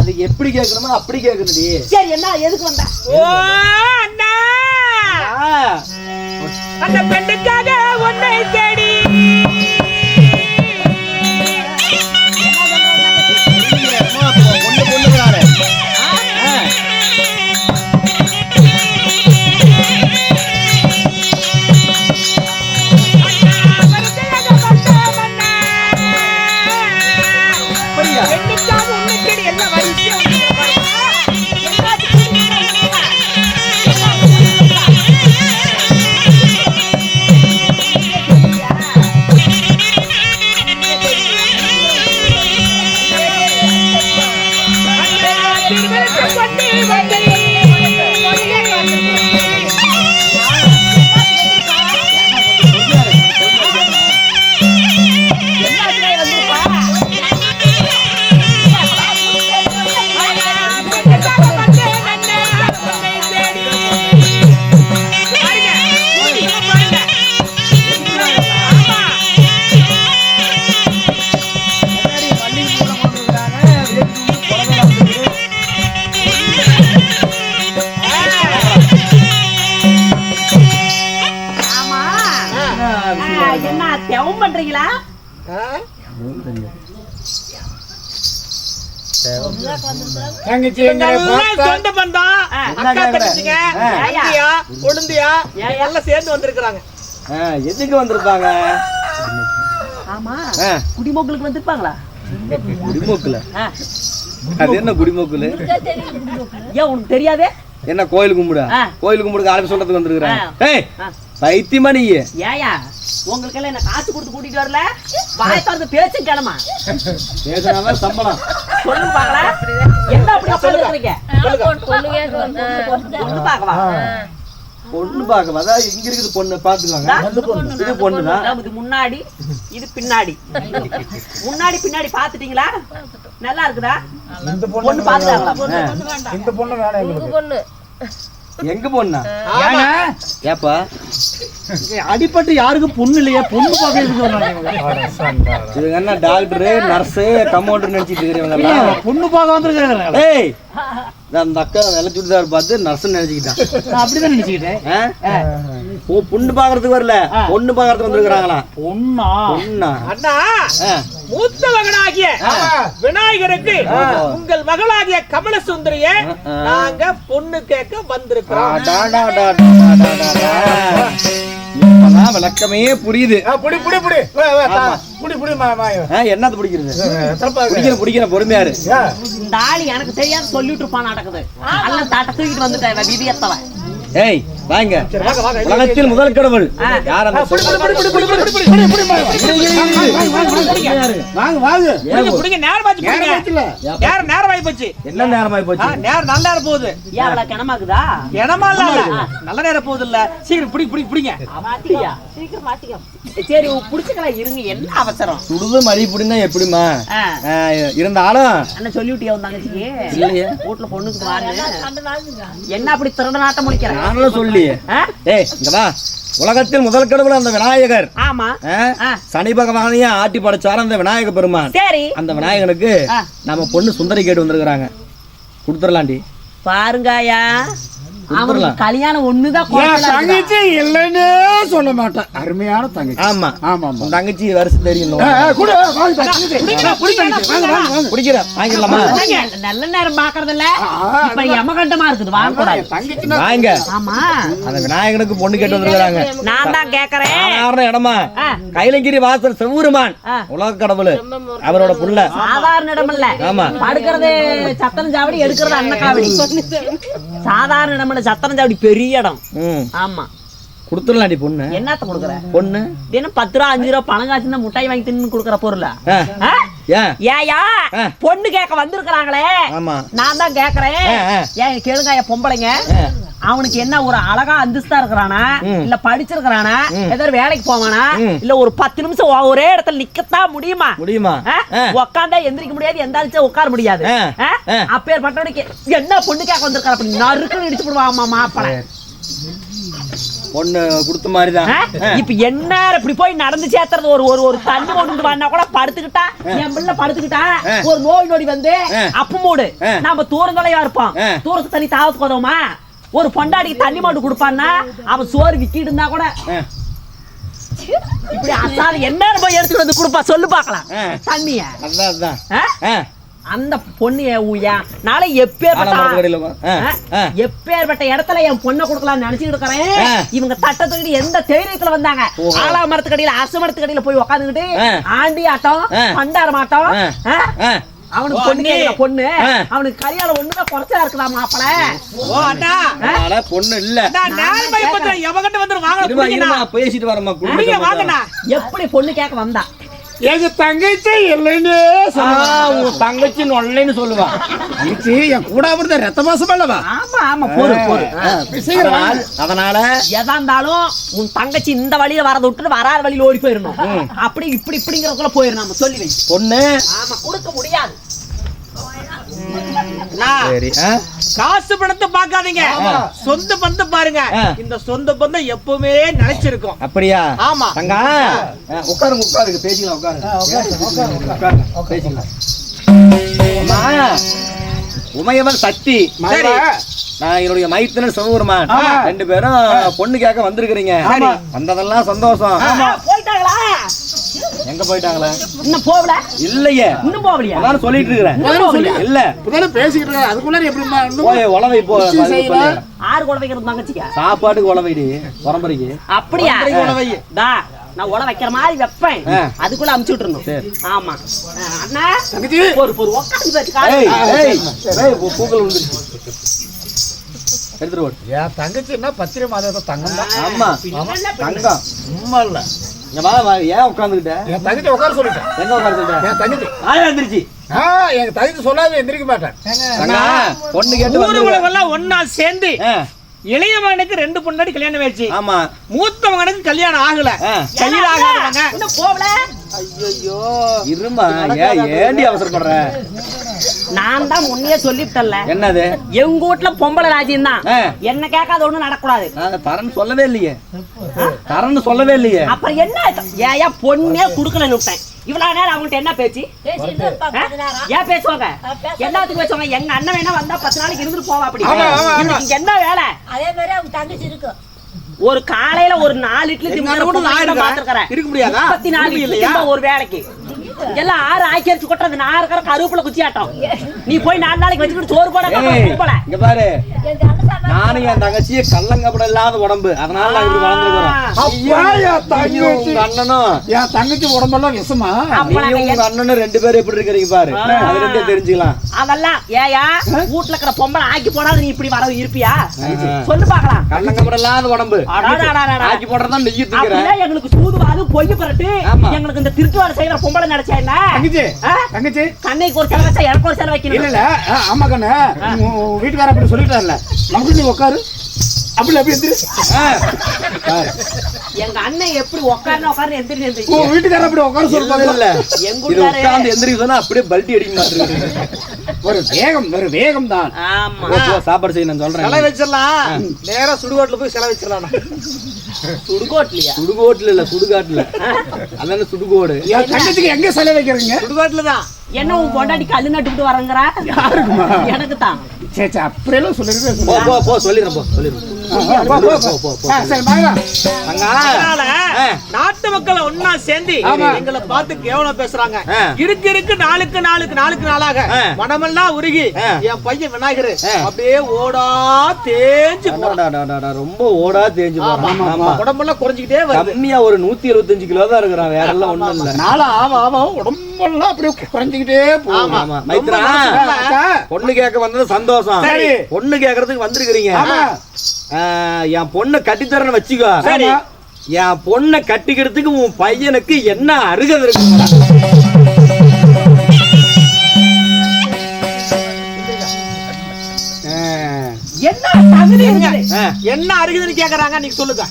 அது எப்படி கேட்கணுமோ அப்படி கேட்கணுடி. சரி என்ன எதுக்கு வந்த? ஓ அண்ணா! அந்த பெண்ணுக்காக தங்கச்சி சொந்த பந்தம் ஆ. அக்கா தங்கச்சிங்க. ஆ. அண்ணியா கொழுந்தியா எல்லாம் சேர்ந்து வந்திருக்கிறாங்க. எதுக்கு வந்திருப்பாங்க? ஆமா. குடிமக்களுக்கு வந்திருப்பாங்களா? குடிமூக்குல. அது என்ன குடிமூக்குல? ஏன் உனக்கு தெரியாதே? என்ன கோயில் கும்பிடு. கோயில் கும்பிடுக்கு ஆரம்பி சொல்றதுக்கு வந்திருக்கிறேன். ஏய். பைத்தியமா நீ ஏயா உங்களுக்கெல்லாம் என்ன காசு கொடுத்து கூட்டிட்டு வரல? வாய் திறந்து பேச்சும் கிளமா. பேசுனாவே சம்பளம். சொல்லுங்க பாக்கலாம். என்ன அப்படி சொல்லுங்க. ஒண்ணு பாக்கவா பொண்ணு பார்க்க அதான் இங்க இருக்குது பொண்ணு பாத்துக்கோங்க இது பொண்ணு. தான் இது முன்னாடி இது பின்னாடி. முன்னாடி பின்னாடி பாத்துட்டீங்களா நல்லா இருக்குதா? இந்த பொண்ணு பொண்ணு பாத்துட்டாங்களா இந்த பொண்ணு வேணும் எங்களுக்கு. எங்க பொண்ணா? ஏப்பா? அடிப்பட்டு யாருக்கும் பொண்ணு இல்லையா? பொண்ணு வந்தாங்க இவங்க? என்ன டாக்டரு நர்ஸு கம்பவுண்டர் நினைச்சிட்டு இருக்கிறவங்க பொண்ணு பார்க்க வந்திருக்காங்க. ஏய் நான் அந்த அக்கா வெள்ளை சுடிதார் பார்த்து நர்ஸ் நினைச்சுக்கிட்டான். நான் அப்படிதான் நினைச்சுக்கிட்டேன். பொண்ணு பாக்குறதுக்கு வரல. பொண்ணு பாக்குறதுக்கு வந்திருக்கிறாங்களா பொண்ணா? பொண்ணா? அண்ணா. மூத்த மகனாகிய விநாயகருக்கு உங்கள் மகளாகிய கமல சுந்தரிய நாங்க பொண்ணு கேட்க வந்திருக்கிறோம். விளக்கமே புரியுது. புடி புடி புடி. என்னது பிடிக்கிறது? பிடிக்கிற பிடிக்கிற பொறுமையா இரு இந்த ஆளு எனக்கு தெரியாது சொல்லிட்டு இருப்பான் நடக்குது. எல்லாம் தாட்ட தூக்கிட்டு வந்துட்டேன் விதியத்தவன். ஏய் வாங்க உலகத்தில் முதல் கடவுள் யார் அந்த வாங்க வாங்க புடிங்க, புடிங்க நேரமாச்சு புடிங்க நேரம் நேரமாயி போச்சு என்ன நேரமாயி ஆ, போச்சு நேரம் நல்ல நேரம் போகுது கிணமாக்குதா இடமா இல்ல நல்ல நேரம் போகுது இல்ல சீக்கிரம் பிடி பிடி பிடிங்க மாத்தியா சீக்கிரம் மாத்திக்க சரி புடிச்சுக்கலாம் இருங்க என்ன அவசரம் சுடுது மழை பிடினா எப்படிமா இருந்தாலும் என்ன சொல்லிவிட்டியா உன் தங்கச்சிக்கு வீட்டுல பொண்ணுக்கு வாங்க என்ன அப்படி திருட நாட்டம் முடிக்கிறேன் நானும் சொல்லி ஆ? ஏய் இங்க வா. உலகத்தில் முதல் கடவுள் அந்த விநாயகர். ஆமா. சனி பகவானையும் ஆட்டி படைச்சாரு அந்த விநாயக பெருமான். சரி. அந்த விநாயகனுக்கு. நம்ம பொண்ணு சுந்தரி கேட்டு வந்திருக்கிறாங்க. கொடுத்துடலாண்டி. பாருங்கய்யா. கொடுத்துடலாம். கல்யாணம் ஒண்ணுதான்? தங்கச்சி இல்லைன்னு சொல்ல மாட்டேன். அருமையான தங்கச்சி. ஆமா. ஆமா ஆமா. தங்கச்சி வருஷம் தெரியும். வாங்கிடலாமா? நல்ல நேரம் பாக்குறது இல்ல இப்ப யமகண்டமா இருக்குது வாங்க கூடாது. தங்கச்சின்னா வாங்க. ஆமா. அந்த விநாயகனுக்கு பொண்ணு கேட்டு வந்திருக்கிறாங்க. நான் தான் கேக்குறேன். சாதாரண இடமா. கைலங்கிரி வாசல் செவ்வூருமான். உலக கடவுள். அவரோட புள்ள. சாதாரண இடம் இல்ல ஆமா. படுக்கிறது சத்தன சாவடி எடுக்கிறது அன்னக்காவடி. சாதாரண இடம் இல்ல சத்தன சாவடி பெரிய இடம். ஆமா. கொடுத்துடலாண்டி பொண்ணு. என்னத்த கொடுக்குற? பொண்ணு? தினம் பத்து ரூபா அஞ்சு ரூபா பணம் காசுன்னா முட்டாய் வாங்கி தின்னு கொடுக்குற பொருளா? ஏயா. பொண்ணு கேட்க வந்திருக்கிறாங்களே. நான் தான் ஆ. ஏன் கேளுங்க பொம்பளைங்க. அவனுக்கு என்ன ஒரு அழகா அந்தஸ்தா இருக்கிறானா. இல்ல படிச்சிருக்கிறானா. ஏதாவது வேலைக்கு போவானா. இல்ல ஒரு பத்து நிமிஷம் ஒரே இடத்துல நிக்கத்தான் முடியுமா முடியுமா. உக்காந்தா எந்திரிக்க முடியாது எந்த அழிச்சா உட்கார முடியாது? ஆ. அப்பேற்பட்டவனுக்கு என்ன பொண்ணு கேட்க வந்திருக்காரு அப்படி நறுக்குன்னு இடிச்சு விடுவாமா மாப்பிள பொண்ணு கொடுத்த மாதிரி தான்? இப்ப என்ன இப்படி போய் நடந்து சேர்த்துறது ஒரு ஒரு ஒரு தண்ணி கொண்டு வந்தா கூட படுத்துக்கிட்டா என் பிள்ளை படுத்துக்கிட்டா. ஒரு நோய் நொடி வந்து. அப்பு மூடு. நாம தூரந்தொலையா இருப்போம். தூரத்து தண்ணி தாவத்து போதோமா ஒரு பொண்டாடிக்கு தண்ணி மாட்டு கொடுப்பான்னா அவன் சோறு விக்கிட்டு இருந்தா கூட. இப்படி அசாத என்ன போய் எடுத்துட்டு வந்து கொடுப்பா சொல்லு பார்க்கலாம் ஆ. தண்ணிய அதான் அதான். அந்த பொண்ணு நாளை எப்பேற்பட்ட. எப்பேற்பட்ட இடத்துல என் பொண்ணை கொடுக்கலாம்னு நினைச்சிட்டு இருக்கிறேன். இவங்க தட்டத்துக்கிட்டு எந்த தைரியத்துல வந்தாங்க. ஆலா மரத்துக்கடியில அரச மரத்துக்கடியில போய் உட்காந்துக்கிட்டு ஆ. ஆண்டி ஆட்டம். பண்டாரம் ஆட்டம். அவனுக்கு பொண்ணு பொண்ணு. அவனுக்கு கல்யாணம் ஒண்ணுதான் குறைச்சா இருக்கலாம் மாப்பிள. ஓ அண்ணா. பொண்ணு இல்ல. நான் நேரம் பயப்பட்ட எவகிட்ட வந்து வாங்க பேசிட்டு வரமா எப்படி பொண்ணு கேட்க வந்தா? எங்க தங்கச்சி இல்லைன்னு உங்க தங்கச்சி நொல்லைன்னு சொல்லுவா. தங்கச்சி என் கூட இருந்த ரத்த மாசம் அல்லவா? ஆமா ஆமா. சீக்கிரம் வாங்க. அதனால- எதா இருந்தாலும் உன் தங்கச்சி இந்த வழியில வரத விட்டுட்டு வராத வழியில ஓடி போயிடணும். அப்படி இப்படி இப்படிங்கிறதுக்குள்ள போயிடணும் சொல்லி வை பொண்ணு. ஆமா கொடுக்க முடியாது. சரி? காசு பணத்தை பார்க்காதீங்க. சொந்த பந்தம் பாருங்க. இந்த சொந்த பந்தம் எப்பவுமே நினைச்சிருக்கும் அப்படியா? ஆமா. தங்கா உட்காருங்க உட்காருங்க பேசிக்கலாம் உட்காருங்க. உட்காருங்க பேசிக்கலாம் அம்மா, உமையவன் சக்தி. சரி. நான் என்னுடைய மைத்தனர் சிவபெருமான் ஆமா. ரெண்டு பேரும் பொண்ணு கேட்க வந்திருக்கிறீங்க. சரி. வந்ததெல்லாம் சந்தோஷம். எங்க போயிட்டாங்களா? இன்னும் போகல. இல்லையே. இன்னும் போகலையா? அதான் சொல்லிட்டு இருக்கிறேன். இல்ல. இப்பதானே பேசிக்கிட்டு இருக்காரு அதுக்குள்ள இன்னும் போய் உழவை போ. ஆறு கூட வைக்கிறது தங்கச்சிக்கா சாப்பாட்டுக்கு உழவைடி பரம்பரைக்கு. அப்படியா? பரம்பரைக்கு உழ வை. டா, நான் உட வைக்கிற மாதிரி வைப்பேன். அதுக்குள்ள அமுச்சு விட்டுறணும். சரி. ஆமா. அண்ணா. தங்கச்சி. ஒரு ஒரு உட்காந்து ஓடு என் தங்கச்சி என்ன பத்திரை மாதம் தங்கம் தான். ஆமா. தங்கம். சும்மா இல்ல. இங்க வா வா. ஏன் உட்காந்துக்கிட்ட என் தங்கச்சி உட்கார சொல்லிட்டேன் என்ன உட்கார என் தங்கச்சி. ஆயா வந்துருச்சு ஆ என் தங்கச்சி சொல்லாத எந்திரிக்க மாட்டேன். பொண்ணு கேட்டு ஊரு வந்து உலகெல்லாம் ஒன்னா சேர்ந்து இளையவனுக்கு ரெண்டு பொண்டாடி கல்யாணம் ஆயிடுச்சு. ஆமா. மூத்தவனுக்கு கல்யாணம் ஆகல. கையில் ஆகாதவங்க. இன்னும் போகல? ஐயோ இருமா ஏன் ஏண்டி அவசரப்படுற? நான் தான் முன்னே சொல்லிவிட்டல என்னது? எங்க வீட்டுல பொம்பளை ராஜ்யம் தான். என்ன கேட்காத ஒண்ணும் நடக்கூடாது. நான் தரேன்னு சொல்லவே இல்லையே. தரேன்னு சொல்லவே இல்லையே. அப்புறம் என்ன ஏன் பொண்ணே குடுக்கலன்னு விட்டேன். இவ்வளவு நேரம் அவங்கள்ட்ட என்ன பேச்சு? ஏன் பேசுவாங்க எல்லாத்துக்கும் பேசுவாங்க எங்க அண்ணன் வேணா வந்தா பத்து நாளைக்கு இருந்துட்டு போவா அப்படி. என்ன வேலை? அதே மாதிரி அவங்க தங்கச்சி இருக்கும் ஒரு காலையில ஒரு நாலு இட்லி. பார்த்திருக்கிறேன். இருக்க? முடியாதா? ஒரு வேலைக்கு. எல்லாம் ஆறு ஆக்கி அடிச்சு கொட்டுறது நான் இருக்கிற கருவேப்பில குச்சி ஆட்டம் நீ போய் நாலு நாளைக்கு வச்சுக்கிட்டு சோறு போட போல. இங்க பாரு. நானும் என் தங்கச்சியே கள்ளங்கப்படம் இல்லாத உடம்பு. அதனால நான் இப்படி உங்க அண்ணனும். என் தங்கச்சி உடம்பெல்லாம் விஷமா? நீயும் உங்க அண்ணனும் ரெண்டு பேரும் எப்படி இருக்கிறீங்க பாரு. அதுல இருந்தே தெரிஞ்சுக்கலாம். அதெல்லாம் ஏயா வீட்டுல இருக்கிற பொம்பளை ஆக்கி போடாத நீ இப்படி வர இருப்பியா. சொல்லு பாக்கலாம் கள்ளங்கப்படம் இல்லாத உடம்பு. ஆக்கி போடுறதா நெய்யி எங்களுக்கு சூதுவாது பொய் பரட்டு. எங்களுக்கு இந்த திருட்டு வேலை செய்யற பொம்பளை நினைச்சா என்ன? தங்கச்சி? தங்கச்சி. கண்ணைக்கு ஒரு செலவு வச்சா எனக்கு ஒரு செலவு வைக்கணும் இல்ல ஆமா கண்ணு. வீட்டுக்கார அப்படி சொல்லிட்டாருல. நீ உட்காரு அப்படி அப்படி எந்திரி. எங்க அண்ணன் எப்படி உட்காருன்னு உட்காரு எந்திரி எந்திரி உன் வீட்டுக்கார அப்படி உட்கார இல்ல. எங்க உட்கார்ந்து எந்திரிக்க சொன்னா அப்படியே பல்ட்டி அடிக்க மாட்டேங்குது. ஒரு வேகம் ஒரு வேகம் தான் ஆமா சாப்பாடு செய்ய நான் செலவு சொல்றேன் வச்சிடலாம் நேரா சுடுகாட்டுல போய் செலவு வச்சிடலாம். சுடுகோட்லியா சுடுகோட்டுல இல்ல சுடுகாட்டுல. அதான சுடுகோடு. எங்க செலவு வைக்கிறீங்க? சுடுகாட்டுல தான். என்ன உன் பொண்டாட்டி கல்லு நட்டுக்கிட்டு வரங்கறா யாருக்குமா? எனக்கு தான் சே சே அப்படியெல்லாம் சொல்லிருக்கே போ போ போ சொல்லிடுறேன் போ. நாட்டு மக்கள் ஒன்னா சேர்ந்து. எங்களை பார்த்து கேவலம் பேசுறாங்க. இருக்கு இருக்கு நாளுக்கு நாளுக்கு நாளுக்கு நாளாக. மனமெல்லாம் உருகி. என் பையன் விநாயகர். அப்படியே ஓடா தேஞ்சு ரொம்ப ஓடா தேஞ்சு உடம்பெல்லாம் குறைஞ்சிக்கிட்டே வருது. கம்மியா ஒரு நூத்தி எழுபத்தஞ்சு கிலோ தான் இருக்கிறான். வேற எல்லாம் ஒண்ணும் இல்ல. நாளா ஆமா ஆமா உடம்பெல்லாம் அப்படியே குறைஞ்சிக்கிட்டே போகும். பொண்ணு கேட்க வந்தது சந்தோஷம். சரி. பொண்ணு கேட்கறதுக்கு வந்திருக்கிறீங்க. என் பொண்ணை கட்டித்தரேன்னு வச்சுக்கோ. சரி. என் பொண்ணை கட்டிக்கிறதுக்கு உன் பையனுக்கு என்ன அருகதை இருக்கு? என்ன அருகுதுன்னு கேக்குறாங்க நீங்க சொல்லுங்க.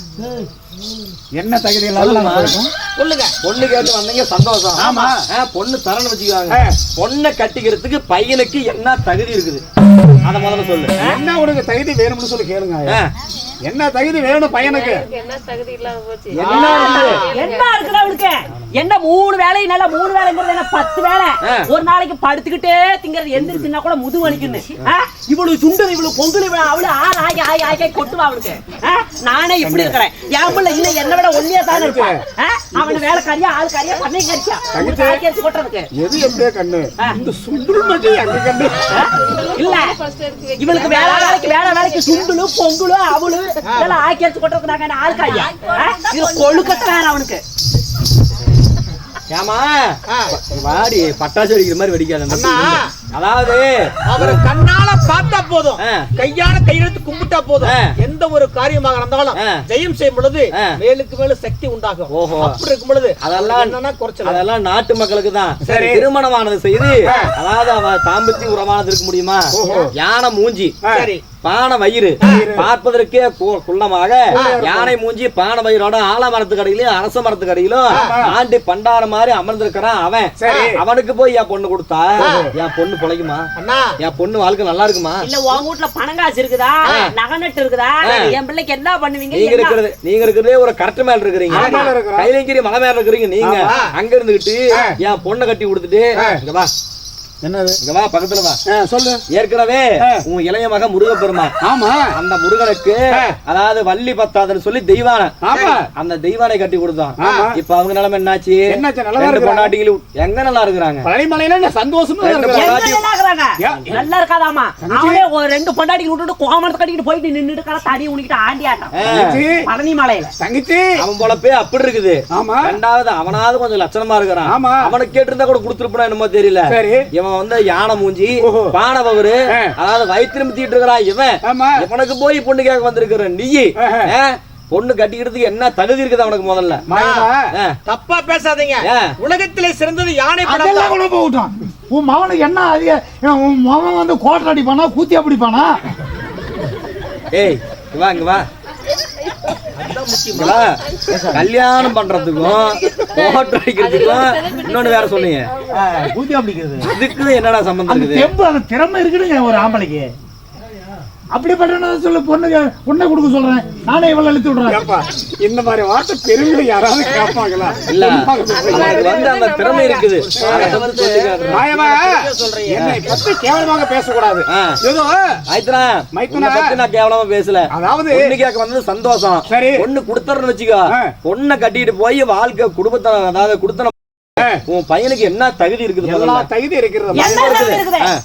என்ன தகுதி இல்லாத. சொல்லுங்க. பொண்ணு கேட்டு வந்தீங்க சந்தோஷம். ஆமா. பொண்ணு தரணும் வச்சுக்குவாங்க. ஆ. பொண்ணை கட்டிக்கிறதுக்கு பையனுக்கு என்ன தகுதி இருக்குது? அத முதல்ல சொல்லு. என்ன உனக்கு தகுதி வேணும்னு சொல்லி கேளுங்க. என்ன தகுதி வேணும் பையனுக்கு? என்ன தகுதி இல்லாம போச்சு? என்ன இருக்குது அவளுக்கு என்ன மூணு வேலை நல்லா மூணு வேலைங்கிறது என்ன பத்து வேலை. ஒரு நாளைக்கு படுத்துக்கிட்டே திங்கிறது எந்திரிச்சுன்னா கூட முது வலிக்குன்னு? இவ்வளவு சுண்டு இவ்வளவு பொங்கல் இவ்வளவு அவளு ஆறு ஆகி ஆகி ஆகி கொட்டுவா அவளுக்கு? நானே இப்படி இருக்கிறேன். என் பிள்ளை இன்னும் என்ன விட ஒல்லியா தானே இருப்பேன். அவன வேலை கறியா ஆள் கறியா பண்ணை கறிச்சா அடிச்சு கொட்டுறதுக்கு எது எப்படியே கண்ணு. இந்த சுண்டுல் மட்டும் எங்க கண்ணு? இல்ல. இவளுக்கு வேலை வேலைக்கு வேலை வேலைக்கு சுண்டுலு பொங்கலு அவளு இதெல்லாம் ஆக்கி அடிச்சு கொட்டுறதுக்கு நாங்க என்ன ஆள் கறியா? இது கொழுக்கட்டை வேற அவனுக்கு. ஏமா வாடி பட்டாசு வெடிக்கிற மாதிரி வெடிக்காத. அதாவது அவர் கண்ணால பார்த்தா போதும். கையால கையெழுத்து கும்பிட்டா போதும். எந்த ஒரு காரியமாக இருந்தாலும் ஆ. ஜெயம் செய்யும் பொழுது. மேலுக்கு மேல சக்தி உண்டாகும். ஓஹோ. அப்படி இருக்கும் பொழுது அதெல்லாம் என்னன்னா குறைச்சல. அதெல்லாம் நாட்டு மக்களுக்கு தான். சரி. திருமணமானது செய்து அதாவது அவ தாம்பத்தி உறவானது இருக்க முடியுமா? யானை மூஞ்சி. சரி. பானை வயிறு. பார்ப்பதற்கே குள்ளமாக யானை மூஞ்சி பானை வயிறோட ஆலமரத்து கடையிலும் அரச மரத்து கடையிலும் ஆண்டி பண்டார மாதிரி அமர்ந்திருக்கிறான் அவன். அவனுக்கு போய் என் பொண்ணு கொடுத்தா என் பொண்ணு பிழைக்குமா? அண்ணா. என் பொண்ணு வாழ்க்கை நல்லா இருக்குமா? இல்ல உன் வீட்ல பணம் காசு இருக்குதா? நகை நட்டு இருக்குதா? என் பிள்ளைக்கு என்ன பண்ணுவீங்க? நீங்க? இருக்கிறது நீங்க இருக்கிறதே ஒரு கரெக்ட் மேல இருக்கிறீங்க. கைலங்கிரி மலை மேல இருக்கிறீங்க நீங்க. அங்க இருந்துகிட்டு என் பொண்ணை கட்டி கொடுத்துட்டு இங்க வா. என்னது? இங்க வா பக்கத்துல வா. சொல்லு. ஏற்கனவே உன் இளைய மகன் முருகப்பெருமான் ஆமா. அந்த முருகனுக்கு அதாவது வள்ளி பத்தாதுன்னு சொல்லி தெய்வானை. ஆமா. அந்த தெய்வானை கட்டி கொடுத்தான். இப்ப அவங்க நிலைமை என்னாச்சு? என்னாச்சு? நல்லா ரெண்டு இருக்கிறாங்க. பொண்டாட்டிகளும் எங்க நல்லா இருக்கிறாங்க? பழனிமலையில சந்தோஷமா நல்லா இருக்கிறாங்க? ஏன்? நல்லா இருக்காதாமா அவனே ஒரு ரெண்டு பொண்டாட்டி விட்டுட்டு கோமரத்தை கட்டிட்டு போயிட்டு நின்னுட்டு கடை தடி உனிக்கிட்டு ஆண்டியாட்டான் தங்கச்சி, பழனி மலையில தங்கச்சி. அவன் பொழப்பே அப்படி இருக்குது. ஆமா. ரெண்டாவது அவனாவது கொஞ்சம் லட்சணமா இருக்கிறான். ஆமா. அவனுக்கு கேட்டிருந்தா கூட கொடுத்துருப்பான் என்னமோ தெரியல. சரி. இவன் வந்து யானை மூஞ்சி ஓஹோ. பானவரு. அதாவது வயிற்று முத்திட்டு இருக்கிறான் இவன் இவனுக்கு போய் பொண்ணு கேட்க வந்திருக்கிற நீ? பொண்ணு கட்டிக்கிறதுக்கு என்ன தகுதி இருக்குது அவனுக்கு முதல்ல. தப்பா பேசாதீங்க? உலகத்திலே சிறந்தது யானை அதெல்லாம். கூட போகட்டும் உன் மகனுக்கு என்ன அதிக உன் மகன் வந்து கோட்டை அடிப்பானா கூத்தி அடிப்பானா ஏய் இங்க வா இங்க வா கல்யாணம் பண்றதுக்கும் போட்டோ அடிக்கிறதுக்கும் இன்னொன்னு வேற சொன்னீங்க. இதுக்கு என்னடா சம்பந்தம் அந்த இருக்குது தெம்பு அந்த திறமை இருக்குதுங்க ஒரு ஆம்பளைக்கு. அப்படி பண்றேன்னு சொல்லு பொண்ணுக்கு பொண்ணை கொடுக்க சொல்றேன். நானே இவ்வளவு இழுத்து விடுறேன். இந்த மாதிரி வார்த்தை பெருமையில யாராவது கேட்பாங்களா? இல்ல. வந்து அந்த திறமை இருக்குது. என்னை பத்தி கேவலமாக பேசக்கூடாது. ஏதோ மைத்ரா மைத்துனா. உன்னை பத்தி நான் கேவலமா பேசல. அதாவது பொண்ணு கேட்க வந்தது சந்தோஷம். சரி. பொண்ணு கொடுத்துறன்னு வச்சுக்கோ. பொண்ணை கட்டிட்டு போய் வாழ்க்கை குடும்பத்தை அதாவது கொடுத்தன உன் பையனுக்கு என்ன தகுதி இருக்குது எல்லா? தகுதி இருக்குது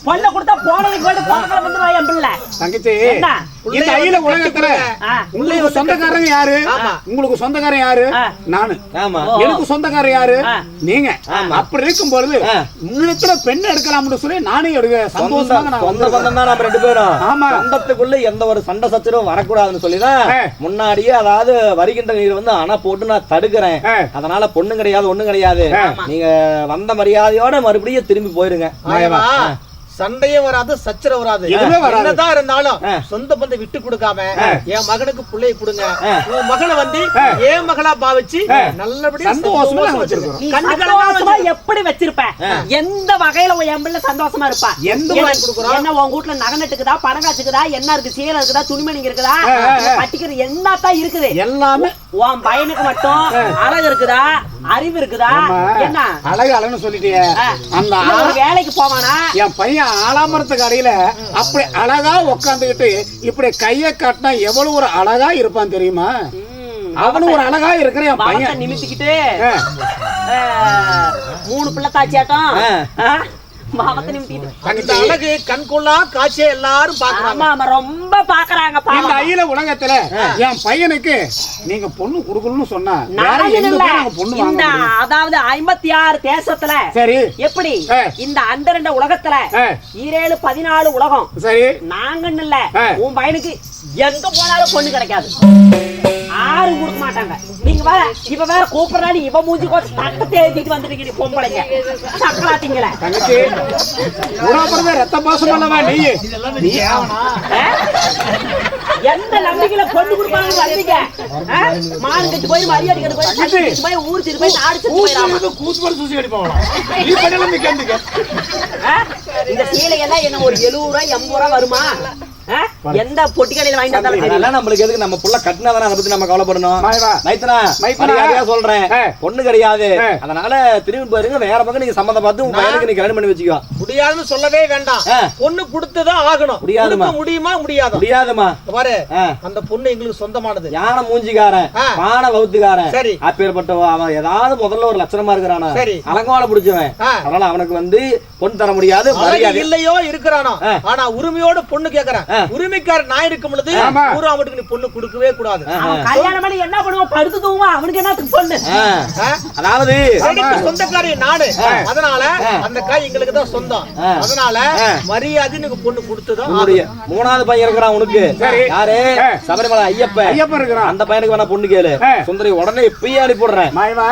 பொண்ணை கொடுத்தா போனதுக்கு போயிட்டு போனதுல வந்துருவா என் பிள்ளை தங்கச்சி? இந்த அகில உலகத்துல. உங்களுக்கு சொந்தக்காரங்க யாரு. உங்களுக்கு சொந்தக்காரன் யாரு. நானு ஆமா எனக்கு சொந்தக்காரன் யாரு. நீங்க அப்படி இருக்கும் பொழுது ஆ. உங்களிடத்துல பெண் எடுக்கலாம்னு சொல்லி நானே எடுக்க சொந்த சந்தோஷமாக நான் சொந்த. பந்தம் தான் நம்ம ரெண்டு பேரும் ஆமா. சொந்தத்துக்குள்ள எந்த ஒரு சண்டை சச்சரவும் வரக்கூடாதுன்னு சொல்லிதான். முன்னாடியே அதாவது வருகின்ற நீர் வந்து அணை போட்டு நான் தடுக்கிறேன். அதனால பொண்ணு கிடையாது ஒண்ணும் கிடையாது. நீங்க வந்த மரியாதையோட மறுபடியும் திரும்பி போயிருங்க. சண்டையே வராது சச்சரவு வராது. என்னதான் இருந்தாலும். சொந்த பந்தம் விட்டு கொடுக்காம என் மகனுக்கு பிள்ளைய கொடுங்க. உன் மகனை வந்து என் மகளா பாவிச்சு நல்லபடியா சந்தோஷமா வச்சிருக்கோம். எப்படி வச்சிருப்ப? எந்த வகையில உன் என் பிள்ளை சந்தோஷமா இருப்பா? எந்த என்ன- வாங்கி கொடுக்குறோம்? என்ன உன் வீட்டுல நகை நட்டுக்குதா பணம் காசுக்குதா என்ன இருக்கு சீலை இருக்குதா துணிமணிங்க இருக்குதா கட்டிக்கிற என்னத்தான் இருக்குது. எல்லாமே உன் பையனுக்கு மட்டும் அழகு இருக்குதா? அறிவு இருக்குதா? என்ன? அழகு அழகுன்னு சொல்லிட்டியே. அந்த வேலைக்கு போவானா? என் பையன் ஆலாமரத்து கடையில அப்படி அழகா உட்காந்துக்கிட்டு இப்படி கைய காட்டினா எவ்வளவு ஒரு அழகா இருப்பான் தெரியுமா? ம், அவனும் ஒரு அழகா இருக்கிற என் பையன். நிமித்திக்கிட்டு. மூணு பிள்ளை தாச்சியாட்டம். கண்கொள்ளா காட்சியை எல்லாரும் பாக்குறாங்க ஆமா ரொம்ப பாக்குறாங்க இந்த அகில உலகத்துல என் பையனுக்கு நீங்க பொண்ணு கொடுக்கணும்னு சொன்னா பொண்ணு இந்த? அதாவது ஐம்பத்தி ஆறு தேசத்துல சரி. எப்படி. இந்த அண்டரண்ட உலகத்துல. ஈரேழு பதினாலு உலகம். சரி. நாங்கன்னு இல்ல. உன் பையனுக்கு எங்க போனாலும் பொண்ணு கிடைக்காது. யாரும் கொடுக்க மாட்டாங்க. நீங்க வேற இவ வேற கூப்பிடுறாரு இவ மூஞ்சி கொஞ்சம் தட்டத்தை எழுதிட்டு வந்துருக்கீங்க நீ பொம்பளைங்க. சக்கலாத்தீங்களே. தங்கச்சி உடம்புறத ரத்த பாசம் அல்லவா நீ? நீ எந்த நம்பிக்கையில பொண்ணு கொடுப்பாங்கன்னு வந்தீங்க? மான் கட்டு போய் மரியாதை கட்டு போய் கட்டு போய் ஊர் திரு போய் நாடு போயிடாம கூத்து போட்டு சூசி அடிப்பாங்களா நீ பண்ணல நீ கேட்டுக்க ஆ? இந்த சீலையெல்லாம் என்ன ஒரு எழுபது ரூபாய் எண்பது ரூபாய் வருமா? எந்த பொட்டி கடையில அதெல்லாம் நம்மளுக்கு எதுக்கு நம்ம புள்ள கட்டினதானே அதை பத்தி நம்ம கவலைப்படணும் மாயவா. மைத்தனா மைத்தனா. மரியாதையா சொல்றேன். பொண்ணு கிடையாது. அதனால திரும்பி போயிருங்க வேற பக்கம் நீங்க சம்மந்தம் பார்த்து உங்க பையனுக்கு நீ கல்யாணம் பண்ணி வச்சுக்கோ முடியாதுன்னு சொல்லவே வேண்டாம். பொண்ணு கொடுத்துதான் ஆகணும் முடியுமா முடியாதா முடியாதுமா பாரு. அந்த பொண்ணு எங்களுக்கு சொந்தமானது யானை மூஞ்சிக்காரன். பானை வவுத்துக்காரன் சரி. அப்பேற்பட்ட அவன் ஏதாவது முதல்ல ஒரு லட்சணமா இருக்கிறானா சரி. அலங்கோல பிடிச்சவன். அதனால அவனுக்கு வந்து பொண்ணு தர முடியாது மரியாதை இல்லையோ இருக்கிறானோ. ஆனா உரிமையோட பொண்ணு கேக்குறேன். உரிமைக்கார நான் இருக்கும் பொழுது ஆமா. ஊராமட்டுக்கு நீ பொண்ணு கொடுக்கவே கூடாது. கல்யாணம் பண்ணி என்ன பண்ணுவான்? படுத்து தூங்குவான். அவனுக்கு என்ன பொண்ணு? அதாவது எனக்கு சொந்தக்காரி நாடு. ஆ. அதனால. அந்த காய் எங்களுக்கு தான் சொந்தம். அதனால. மரியாதை நீங்க பொண்ணு கொடுத்துதான் மூணாவது பையன் இருக்கிறான் உனக்கு. யாரு. சபரிமலை ஐயப்ப. ஐயப்பன் இருக்கிறான். அந்த பையனுக்கு வேணா பொண்ணு கேளு. சுந்தரி உடனே இப்பயே அனுப்பிடுறேன். மாயவா.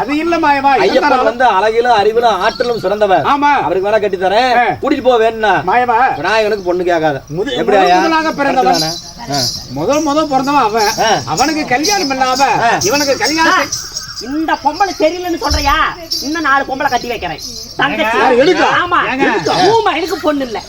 அது இல்ல மாயவா. ஐயப்பன் வந்து அழகிலும் அறிவிலும் ஆற்றலும் சிறந்தவர் ஆமா. அவருக்கு வேணா கட்டி தரேன். கூட்டிட்டு போக வேணும்னா. மாயவா? விநாயகனுக்கு பொண்ணு கேட்காத. முது- எப்படி முதல் ஐயா? முதலாக பிறந்தவன். முதல் முதல் பிறந்தவன் அவன். அவனுக்கு கல்யாணம் இல்லாம ஆ. இவனுக்கு கல்யாணம் இந்த பொம்பளை தெரியலன்னு சொல்றியா? இன்னும் நாலு பொம்பளை கட்டி வைக்கிறேன். தங்கச்சி? ஆமா. எனக்கு பொண்ணு இல்ல.